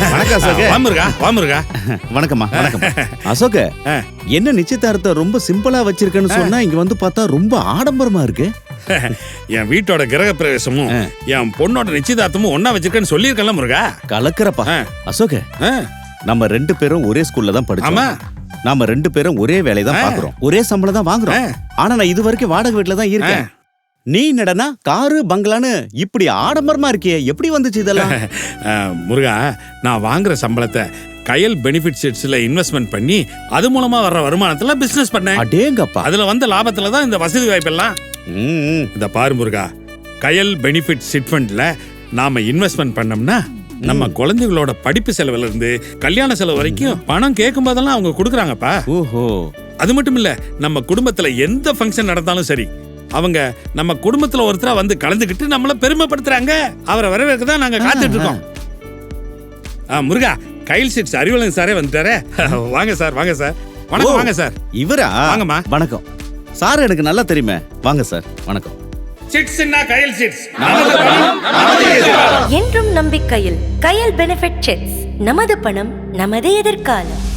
வணக்கம் அசோக். வாமுருகா வாமுருகா வணக்கம்மா வணக்கம். அசோக். என்ன நிச்சயதார்த்தம் ரொம்ப சிம்பிளா வச்சிருக்கேன்னு சொன்னா இங்க வந்து பார்த்தா ரொம்ப ஆடம்பரமா இருக்கு. என் வீட்டோட கிரக பிரவேசமும் என் பொண்ணோட நிச்சயதார்த்தமும் ஒண்ணா வச்சிருக்கேன்னு சொல்லியிருக்கல முருகா? கலக்கறப்பா. அசோக் நம்ம ரெண்டு பேரும் ஒரே ஸ்கூல்ல தான் படிச்சோம். நாம ரெண்டு பேரும் ஒரே வேலையை தான் பாக்குறோம் ஒரே சம்பளம் தான் வாங்குறோம். ஆனா நான் இது வரைக்கும் வாடகை வீட்டுல தான் இருக்கேன். நீ என்னடனா காரு பங்களான்னு இப்படி ஆடம்பரமா இருக்கியே. எப்படி வந்துச்சு இதெல்லாம்? முருகா நான் வாங்குற சம்பளத்தை கயல் பெனிஃபிட் செட்ஸ்ல இன்வெஸ்ட்மெண்ட் பண்ணி அது மூலமா வர்ற வருமானத்துல பிசினஸ் பண்ணேன். அடேங்கப்பா. அதுல வந்த லாபத்துல தான் இந்த வசதி வாய்ப்பெல்லாம். இந்த பாரு முருகா கயல் பெனிஃபிட் சிட் ஃபண்ட்ல நாம இன்வெஸ்ட்மெண்ட் பண்ணோம்னா நம்ம குழந்தைகளோட படிப்பு செலவுல இருந்து கல்யாண செலவு வரைக்கும் பணம் கேட்கும் போதெல்லாம் அவங்க கொடுக்குறாங்கப்பா. ஓஹோ. அது மட்டும் இல்ல நம்ம குடும்பத்துல எந்த ஃபங்க்ஷன் நடந்தாலும் சரி அவங்க நம்ம குடும்பத்துல ஒருத்தரா வந்து கலந்துக்கிட்டு நம்மள பெருமைப்படுத்துறாங்க. அவரை வரவேற்க தான் நாங்க காத்துட்டு இருக்கோம். ஆ, முருகா கைல் சீட்ஸ் அறிவலன் சாரே வந்துட்டாரே. வாங்க சார் வாங்க சார். வணக்கம். வாங்க சார். இவரா? வாங்கம்மா. வணக்கம். சார் எனக்கு நல்லா தெரியுமே. வாங்க சார் வணக்கம். சிட்ஸ்னா கயல் சீட்ஸ். என்றும் நம்பிக்கையில் கயல் பெனிஃபிட் செட்ஸ் நமது பணம் நமது எதிர்காலம்.